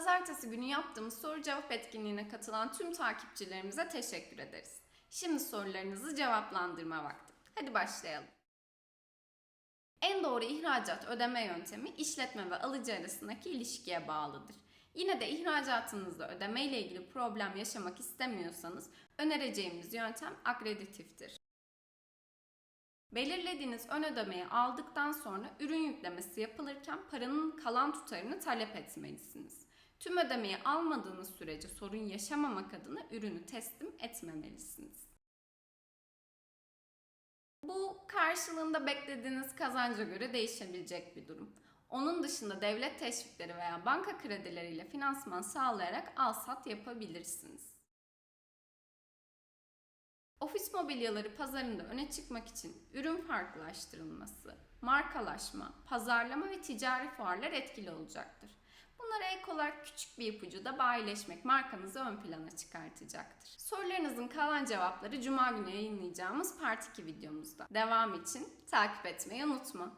Pazartesi günü yaptığımız soru cevap etkinliğine katılan tüm takipçilerimize teşekkür ederiz. Şimdi sorularınızı cevaplandırma vakti. Hadi başlayalım. En doğru ihracat ödeme yöntemi işletme ve alıcı arasındaki ilişkiye bağlıdır. Yine de ihracatınızda ödeme ile ilgili problem yaşamak istemiyorsanız önereceğimiz yöntem akreditiftir. Belirlediğiniz ön ödemeyi aldıktan sonra ürün yüklemesi yapılırken paranın kalan tutarını talep etmelisiniz. Tüm ödemeyi almadığınız sürece sorun yaşamamak adına ürünü teslim etmemelisiniz. Bu karşılığında beklediğiniz kazanca göre değişebilecek bir durum. Onun dışında devlet teşvikleri veya banka kredileriyle finansman sağlayarak al-sat yapabilirsiniz. Ofis mobilyaları pazarında öne çıkmak için ürün farklılaştırılması, markalaşma, pazarlama ve ticari fuarlar etkili olacaktır. Bunlara ek olarak küçük bir ipucu da bayileşmek markanızı ön plana çıkartacaktır. Sorularınızın kalan cevapları Cuma günü yayınlayacağımız Part 2 videomuzda. Devam için takip etmeyi unutma.